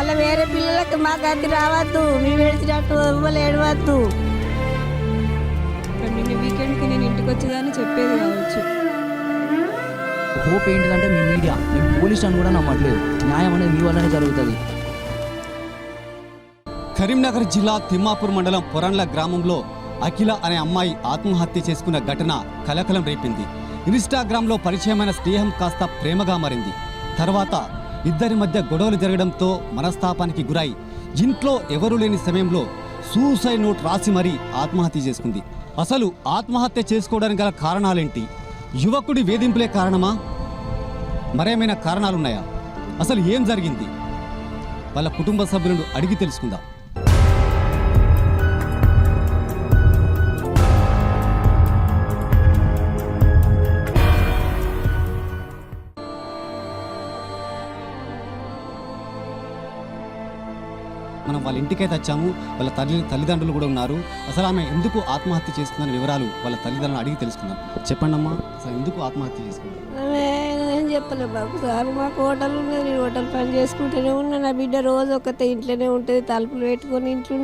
మళ్ళీ వేరే పిల్లలకి మా గతి రావద్దు. మేము ఏడ్చినట్టు ఎవ్వరు ఏడవద్దు. మరి నిన్న వీకెండ్కి నేను ఇంటికి వచ్చేదాన్ని చెప్పేది కావచ్చు. హోప్ ఏంటిదంటే మీ మీడియా. మేము పోలీస్ అని కూడా నమ్మట్లేదు. న్యాయం అనేది మీ వల్లనే జరుగుతుంది. కరీంనగర్ జిల్లా తిమ్మాపూర్ మండలం పొరండ్ల గ్రామంలో అఖిల అనే అమ్మాయి ఆత్మహత్య చేసుకున్న ఘటన కలకలం రేపింది. ఇన్స్టాగ్రామ్లో పరిచయమైన స్నేహం కాస్త ప్రేమగా మారింది. తర్వాత ఇద్దరి మధ్య గొడవలు జరగడంతో మనస్తాపానికి గురై ఇంట్లో ఎవరూ లేని సమయంలో సూసైడ్ నోట్ రాసి మరీ ఆత్మహత్య చేసుకుంది. అసలు ఆత్మహత్య చేసుకోవడానికి గల కారణాలేంటి? యువకుడి వేధింపులే కారణమా? మరేమైనా కారణాలున్నాయా? అసలు ఏం జరిగింది? వాళ్ళ కుటుంబ సభ్యులను అడిగి తెలుసుకుందాం. వాళ్ళ ఇంటికైతే వచ్చాము వాళ్ళ తల్లి తల్లిదండ్రులు కూడా ఉన్నారు. అసలు ఆమె ఎందుకు ఆత్మహత్య చేస్తుందనే వివరాలు వాళ్ళ తల్లిదండ్రులను అడిగి తెలుసుకుందాం. చెప్పండి అమ్మా అసలు ఎందుకు ఆత్మహత్య చేసుకుందాం? ఏం చెప్పలేదు బాబు సార్ మాకు హోటల్ ఉన్నది నేను హోటల్ పని చేసుకుంటూనే ఉన్నా. నా బిడ్డ రోజు ఒక్కతే ఇంట్లోనే ఉంటుంది తలుపులు పెట్టుకొని ఇంట్లో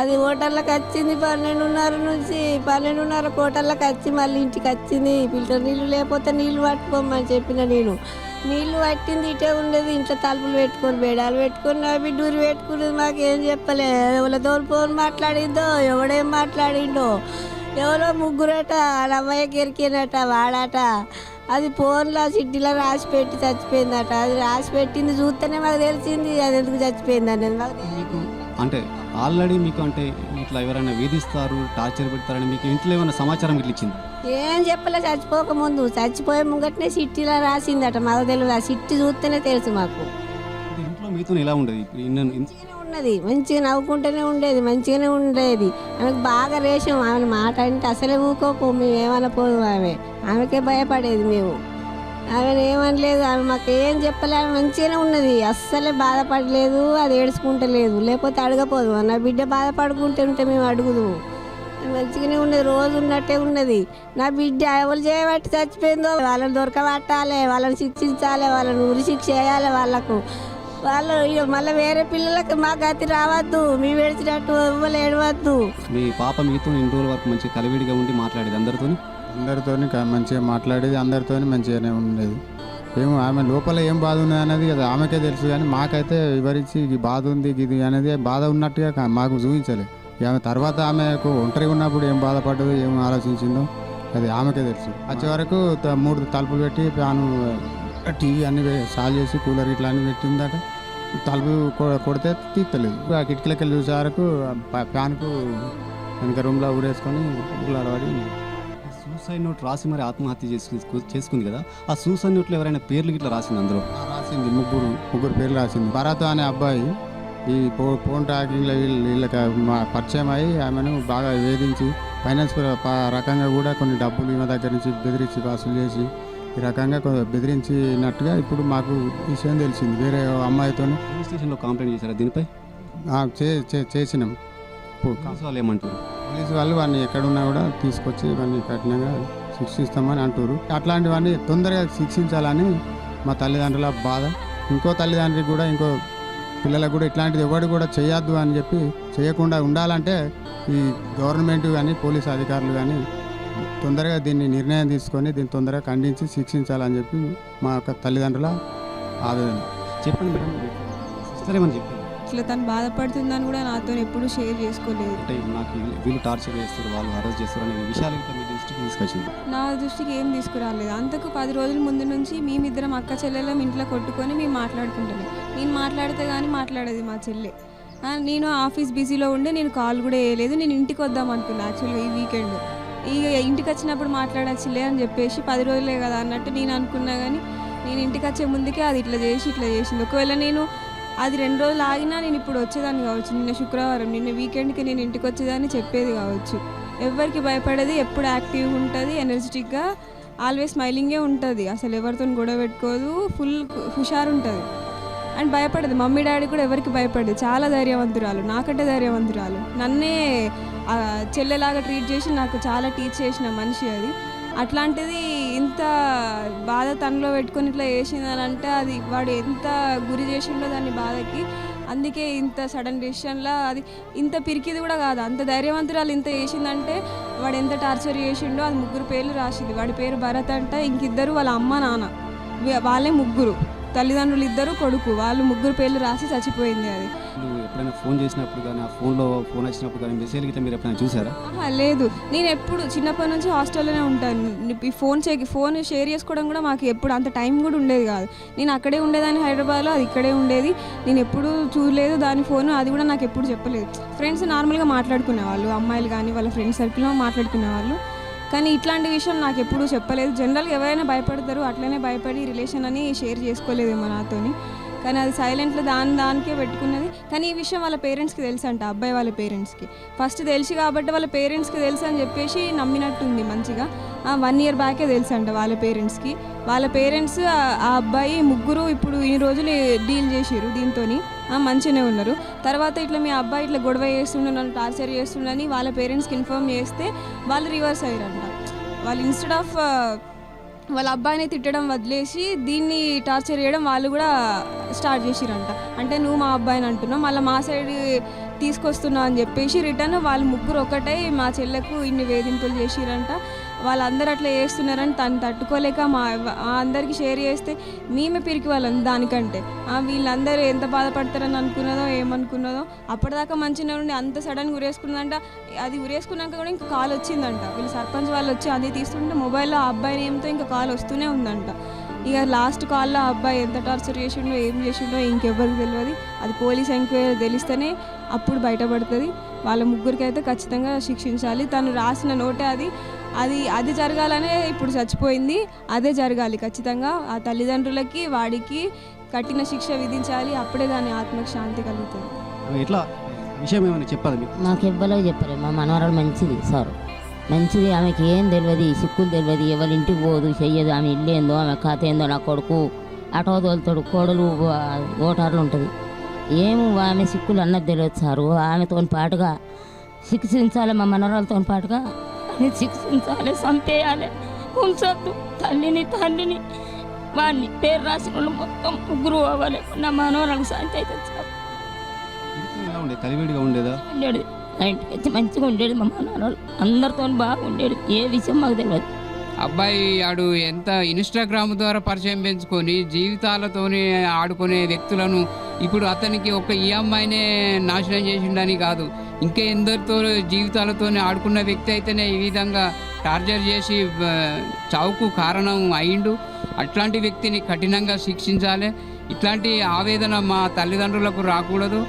అది హోటళ్ళకి వచ్చింది పన్నెండున్నర నుంచి పన్నెండున్నర హోటళ్ళకి వచ్చి మళ్ళీ ఇంటికి వచ్చింది. ఫిల్టర్ నీళ్ళు లేకపోతే నీళ్ళు పట్టుకోమని చెప్పిన నేను. నీళ్ళు పట్టింది ఇటే ఉండేది ఇంట్లో తలుపులు పెట్టుకొని బేడాలు పెట్టుకొని నా బిడ్డూరు ఊరి మాకేం చెప్పలే. ఎవరితో ఫోన్ మాట్లాడిందో ఎవడేం మాట్లాడిండో ఎవరో ముగ్గురట వాళ్ళ అమ్మాయికి ఎరికినట వాడట. అది ఫోన్లో సిడ్డీలో రాసి పెట్టి చచ్చిపోయిందట. అది రాసి పెట్టింది చూస్తేనే మాకు తెలిసింది అది ఎందుకు చచ్చిపోయింది అనేది మాకు మీకు అంటే ఆల్రెడీ మీకు అంటే ఇట్లా ఎవరైనా వేధిస్తారు టార్చర్ పెడతారని మీకు ఇంట్లో ఏమైనా సమాచారం ఇట్లా ఇచ్చింది? ఏం చెప్పలే చచ్చిపోక ముందు. చచ్చిపోయే ముంగటనే సిటీలో రాసిందట మాకు తెలియదు ఆ సిట్టి చూస్తేనే తెలుసు మాకు. ఇంట్లో మీతో ఎలా ఉండదు? ఇప్పుడు ఇన్న ఇన్- మంచిగానే ఉన్నది. మంచిగా నవ్వుకుంటూనే ఉండేది మంచిగానే ఉండేది. ఆమెకు బాగా రేషం ఆమె మాట అంటే అసలే ఊకోకు. మేము ఏమన్నా పోదు ఆమె. ఆమెకే భయపడేది మేము. ఆమెను ఏమనలేదు ఆమె మాకు ఏం చెప్పలే ఆమె మంచిగానే ఉన్నది. అస్సలే బాధపడలేదు అది ఏడుచుకుంటలేదు. లేకపోతే అడగపోదు. నా బిడ్డ బాధపడుకుంటే ఉంటే మేము అడుగుదు మంచిగానే ఉన్నది రోజు ఉన్నట్టే ఉన్నది. నా బిడ్డ ఎవరు చేయబట్టి చచ్చిపోయిందో వాళ్ళని దొరకబట్టాలి వాళ్ళని శిక్షించాలి వాళ్ళని ఉరి శిక్ష చేయాలి వాళ్ళకు. వాళ్ళు ఇక మళ్ళీ వేరే పిల్లలకి మా గతి రావద్దు మేము ఏడ్చినట్టు ఎవ్వరు ఏడవద్దు. మీ పాప మీతో ఇన్ని రోజుల వరకు మంచిగా కలివిడిగా ఉండి మాట్లాడేది అందరితో అందరితోని క- మంచిగా మాట్లాడేది అందరితోని మంచిగానే ఉండేది. ఏమో ఆమె లోపల ఏం బాధ ఉన్నది అనేది అది ఆమెకే తెలుసు కానీ మాకైతే వివరించి ఇది బాధ ఉంది ఇది అనేది బాధ ఉన్నట్టుగా మాకు చూపించలేదు. ఆమె తర్వాత ఆమెకు ఒంటరిగా ఉన్నప్పుడు ఏం బాధపడ్డదో ఏం ఆలోచించిందో అది ఆమెకే తెలుసు. వచ్చే వరకు మూడు తలుపులు పెట్టి ఫ్యాను టీవీ అన్ని సాల్వ్ చేసి కూలర్ ఇట్లా అన్ని పెట్టిందట. తలుపు కొడితే తీస్తలేదు ఆ కిటికీలకి వెళ్ళి చూసే వరకు ఫ్యాన్కు వెనక రూమ్లో ఊరేసుకొని ఊళ్ళాడబడి సూసైడ్ నోట్ రాసి మరి ఆత్మహత్య చేసుకు చేసుకుంది కదా? ఆ సూసైడ్ నోట్లో ఎవరైనా పేర్లు ఇట్లా రాసింది అందులో? రాసింది ముగ్గురు ముగ్గురు పేర్లు రాసింది. భరత్ అనే అబ్బాయి ఈ ఫో ఫోన్ ట్రాకింగ్లో వీళ్ళ వీళ్ళకి పరిచయం అయ్యి ఆమెను బాగా వేధించి ఫైనాన్స్ రకంగా కూడా కొన్ని డబ్బులు ఈమె దగ్గర నుంచి బెదిరించి వసూలు చేసి ఈ రకంగా బెదిరించినట్టుగా ఇప్పుడు మాకు విషయం తెలిసింది. వేరే అమ్మాయితో పోలీస్ స్టేషన్లో కంప్లైంట్ చేశారా దీనిపై? చేసినాం. వాళ్ళు ఏమంటారు పోలీసు వాళ్ళు వాడిని ఎక్కడున్నా కూడా తీసుకొచ్చి వాడిని కఠినంగా శిక్షిస్తామని అంటారు అట్లాంటివన్నీ తొందరగా శిక్షించాలని మా తల్లిదండ్రుల బాధ. ఇంకో తల్లిదండ్రికి కూడా ఇంకో పిల్లలకు కూడా ఇట్లాంటిది ఎవరు కూడా చేయొద్దు అని చెప్పి చేయకుండా ఉండాలంటే ఈ గవర్నమెంట్ కానీ పోలీస్ అధికారులు కానీ తొందరగా దీన్ని నిర్ణయం తీసుకొని దీన్ని తొందరగా ఖండించి శిక్షించాలని చెప్పి మా యొక్క తల్లిదండ్రుల ఆవేదన. చెప్పండి మేడం. సిస్టర్ ఏమని చెప్పారు? ఇట్లా తను బాధపడుతుందని కూడా నాతో ఎప్పుడూ షేర్ చేసుకోలేదు. అంటే నాకు వీళ్ళు- టార్చర్ చేస్తారు వాళ్ళు అరెస్ట్ చేస్తారు అనే విషయాలు ఇంకా మీ దృష్టికి తీసుకొచ్చింది? నా దృష్టికి ఏం తీసుకురాలేదు. అంతకు పది రోజుల ముందు నుంచి మేమిద్దరం అక్క చెల్లెలం ఇంట్లో కొట్టుకొని మేము మాట్లాడుకుంటాం నేను మాట్లాడితే కానీ మాట్లాడేది మా చెల్లె. నేను ఆఫీస్ బిజీలో ఉండే నేను కాల్ కూడా వేయలేదు. నేను ఇంటికి వద్దాం అనుకున్నా యాక్చువల్గా ఈ వీకెండ్ ఇక ఇంటికి వచ్చినప్పుడు మాట్లాడచ్చులే అని చెప్పేసి పది రోజులే కదా అన్నట్టు నేను అనుకున్నా కానీ నేను ఇంటికి వచ్చే ముందుకే అది ఇట్లా చేసి ఇట్లా చేసింది. ఒకవేళ నేను అది రెండు రోజులు ఆగినా నేను ఇప్పుడు వచ్చేదాన్ని కావచ్చు. నిన్న శుక్రవారం నిన్న వీకెండ్కి నేను ఇంటికి వచ్చేదాన్ని చెప్పేది కావచ్చు. ఎవరికి భయపడేది ఎప్పుడు యాక్టివ్గా ఉంటుంది ఎనర్జెటిక్గా ఆల్వేస్ స్మైలింగే ఉంటుంది. అసలు ఎవరితో గొడవ పెట్టుకోదు ఫుల్ హుషారు ఉంటుంది అండ్ భయపడదు మమ్మీ డాడీ కూడా ఎవరికి భయపడదు. చాలా ధైర్యవంతురాలు నాకంటే ధైర్యవంతురాలు. నన్నే చెల్లెలాగా ట్రీట్ చేసి నాకు చాలా టీచ్ చేసిన మనిషి అది. అట్లాంటిది ఇంత బాధ తనలో పెట్టుకొని ఇట్లా చేసిందని అంటే అది వాడు ఎంత గురి చేసిండో దాన్ని బాధకి. అందుకే ఇంత సడన్ డిసిషన్లా అది ఇంత పిరికిది కూడా కాదు. అంత ధైర్యవంతురాలు ఇంత చేసిందంటే వాడు ఎంత టార్చర్ చేసిండో అది ముగ్గురు పేర్లు రాసింది. వాడి పేరు భరత్ అంట ఇంకిద్దరు వాళ్ళ అమ్మ నాన్న. వాళ్ళే ముగ్గురు. తల్లిదండ్రులు ఇద్దరు కొడుకు వాళ్ళు ముగ్గురు పేర్లు రాసి చచ్చిపోయింది అది. ఎప్పుడైనా ఫోన్ చేసినప్పుడు కానీ ఆ ఫోన్లో ఫోన్ వచ్చినప్పుడు కానీ మెసేజ్ గిట్లా మీరు ఎప్పుడైనా చూసారా? లేదు. నేను ఎప్పుడు చిన్నప్పటి నుంచి హాస్టల్లోనే ఉంటాను. ఈ ఫోన్ చే ఫోన్ షేర్ చేసుకోవడం కూడా మాకు ఎప్పుడు అంత టైం కూడా ఉండేది కాదు. నేను అక్కడే ఉండేదాన్ని హైదరాబాద్లో అది ఇక్కడే ఉండేది. నేను ఎప్పుడు చూడలేదు దాని ఫోన్ అది కూడా నాకు ఎప్పుడు చెప్పలేదు. ఫ్రెండ్స్ నార్మల్గా మాట్లాడుకునేవాళ్ళు అమ్మాయిలు కానీ వాళ్ళ ఫ్రెండ్స్ సర్కిల్లో మాట్లాడుకునేవాళ్ళు. కానీ ఇట్లాంటి విషయం నాకు ఎప్పుడూ చెప్పలేదు. జనరల్గా ఎవరైనా భయపడతారు అట్లనే భయపడి రిలేషన్ అని షేర్ చేసుకోలేదేమో నాతోని. కానీ అది సైలెంట్లో దాని దానికే పెట్టుకున్నది. కానీ ఈ విషయం వాళ్ళ పేరెంట్స్కి తెలుసు అంట అబ్బాయి వాళ్ళ పేరెంట్స్కి ఫస్ట్ తెలిసి కాబట్టి వాళ్ళ పేరెంట్స్కి తెలుసు అని చెప్పేసి నమ్మినట్టుంది మంచిగా. వన్ ఇయర్ బ్యాకే తెలుసు అంట వాళ్ళ పేరెంట్స్కి వాళ్ళ పేరెంట్స్ ఆ అబ్బాయి ముగ్గురు ఇప్పుడు ఇన్ని రోజులు డీల్ చేసిరు దీంతో మంచిగానే ఉన్నారు. తర్వాత ఇట్లా మీ అబ్బాయి ఇట్లా గొడవ చేస్తుండే నన్ను టార్చర్ చేస్తుండని వాళ్ళ పేరెంట్స్కి ఇన్ఫార్మ్ చేస్తే వాళ్ళు రివర్స్ అయ్యారంట. వాళ్ళు ఇన్స్టెడ్ ఆఫ్ వాళ్ళ అబ్బాయిని తిట్టడం వదిలేసి దీన్ని టార్చర్ చేయడం వాళ్ళు కూడా స్టార్ట్ చేసిరంట. అంటే నువ్వు మా అబ్బాయిని అంటున్నావు మళ్ళీ మా సైడ్ తీసుకొస్తున్నావు అని చెప్పేసి రిటర్న్ వాళ్ళు ముగ్గురు ఒకటే మా చెల్లెకు ఇన్ని వేధింపులు చేసిరంట. వాళ్ళందరూ అట్లా చేస్తున్నారని తను తట్టుకోలేక మా అందరికీ అందరికి షేర్ చేస్తే మేమే పిరికి వాళ్ళం దానికంటే. ఆ వీళ్ళందరూ ఎంత బాధపడతారని అనుకున్నదో ఏమనుకున్నదో అప్పటిదాకా మంచిగా ఉండి అంత సడన్గా ఉరేసుకున్నదంట. అది ఉరేసుకున్నాక కూడా ఇంకా కాల్ వచ్చిందంట. వీళ్ళు సర్పంచ్ వాళ్ళు వచ్చి అది తీస్తుంటే మొబైల్లో ఆ అబ్బాయి నేమ్తో ఇంకా కాల్ వస్తూనే ఉందంట. ఇక లాస్ట్ కాల్లో ఆ అబ్బాయి ఎంత టార్చర్ చేసిండో ఏం చేసిండో ఇంకెవ్వరికి తెలియదు అది పోలీస్ ఎంక్వైరీ తెలిస్తేనే అప్పుడు బయటపడుతుంది. వాళ్ళ ముగ్గురికి అయితే ఖచ్చితంగా శిక్షించాలి. తను రాసిన నోటే అది. అది అది జరగాలనే ఇప్పుడు చచ్చిపోయింది. అదే జరగాలి ఖచ్చితంగా. ఆ తల్లిదండ్రులకి వాడికి కఠిన శిక్ష విధించాలి. అప్పుడే దాని ఆత్మకు శాంతి కలుగుతుంది. అవి ఎట్లా? విషయం ఏమైనా చెప్పాలి మీకు? మాకు ఎవ్వరో చెప్పలేదు మా మనవరాలు మంచిది సార్. మంచిది ఆమెకి ఏం తెలియదు సిక్కులు తెలియదు ఎవరి ఇంటికి పోదు చెయ్యదు ఆమె ఇల్లు ఏందో ఆమె కథ ఏందో నా కొడుకు అటో తోలుతాడు కోడలు ఓటార్లు ఉంటుంది. ఏం ఆమె సిక్కులు అన్నది తెలియదు సారు. ఆమెతో పాటుగా శిక్షించాలి మా మనవరాలతో పాటుగా ఆమె శిక్షించాలి చంపేయాలి ఉంచొద్దు. తల్లిని తండ్రిని వాడిని పేరు రాసిన వాళ్ళు మొత్తం ముగ్గురు అవ్వాలి. నా మనవరాలకు శాంతి అయితే కలివిడిగా ఉండేదా? ఉండేది? ఇంటికి వచ్చి మంచిగా ఉండేది మా మనవరాలు. అందరితో బాగా ఉండేది. ఏ విషయం మాకు తెలియదు అబ్బాయి ఆడు ఎంత ఇన్స్టాగ్రామ్ ద్వారా పరిచయం పెంచుకొని జీవితాలతోనే ఆడుకునే వ్యక్తులను ఇప్పుడు అతనికి ఒక ఈ అమ్మాయినే నాశనం చేసిండని కాదు. ఇంకా ఎందరితో జీవితాలతోనే ఆడుకున్న వ్యక్తి అయితేనే ఈ విధంగా టార్చర్ చేసి చావుకు కారణం అయిండు. అట్లాంటి వ్యక్తిని కఠినంగా శిక్షించాలి. ఇట్లాంటి ఆవేదన మా తల్లిదండ్రులకు రాకూడదు.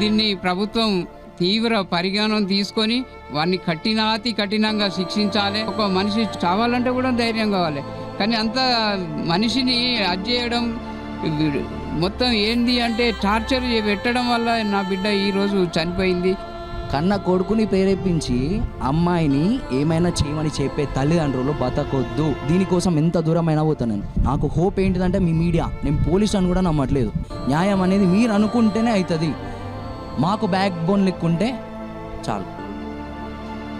దీన్ని ప్రభుత్వం తీవ్ర పరిగణం తీసుకొని వారిని కఠినాతి కఠినంగా శిక్షించాలి. ఒక మనిషి చావాలంటే కూడా ధైర్యం కావాలి. కానీ అంత మనిషిని అది చేయడం మొత్తం ఏంది అంటే టార్చర్ పెట్టడం వల్ల నా బిడ్డ ఈరోజు చనిపోయింది. కన్న కొడుకుని ప్రేరేపించి అమ్మాయిని ఏమైనా చేయమని చెప్పే తల్లిదండ్రులు బతకొద్దు. దీనికోసం ఎంత దూరమైనా పోతాను నేను. నాకు హోప్ ఏంటిదంటే మీ మీడియా. నేను పోలీస్ అని కూడా నమ్మట్లేదు. న్యాయం అనేది మీరు అనుకుంటేనే అవుతుంది మాకు బ్యాక్ బోన్ లెక్కుంటే చాలు.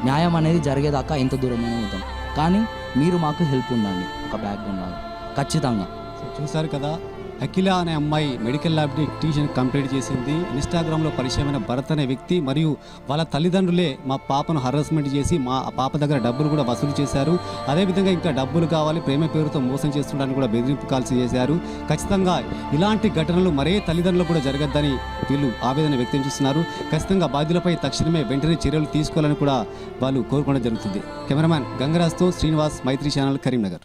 న్యాయం అనేది జరిగేదాకా ఎంత దూరమైనా పోతాం. కానీ మీరు మాకు హెల్ప్ ఉండండి. ఒక బ్యాక్ బోన్ లాగా. ఖచ్చితంగా. చూసారు కదా? అఖిల అనే అమ్మాయి మెడికల్ ల్యాబ్ టెక్నీషియన్ కంప్లీట్ చేసింది. ఇన్స్టాగ్రామ్లో పరిచయమైన భరత్ అనే వ్యక్తి మరియు వాళ్ళ తల్లిదండ్రులే మా పాపను హరాస్మెంట్ చేసి మా పాప దగ్గర డబ్బులు కూడా వసూలు చేశారు. అదేవిధంగా ఇంకా డబ్బులు కావాలి ప్రేమ పేరుతో మోసం చేస్తుండని కూడా బెదిరింపు కాల్సి చేశారు. ఖచ్చితంగా ఇలాంటి ఘటనలు మరే తల్లిదండ్రులు కూడా జరగద్దని వీళ్ళు ఆవేదన వ్యక్తం చేస్తున్నారు. ఖచ్చితంగా బాధ్యులపై తక్షణమే వెంటనే చర్యలు తీసుకోవాలని కూడా వాళ్ళు కోరుకోవడం జరుగుతుంది. కెమెరామ్యాన్ గంగరాజ్తో శ్రీనివాస్ మైత్రి ఛానల్ కరీంనగర్.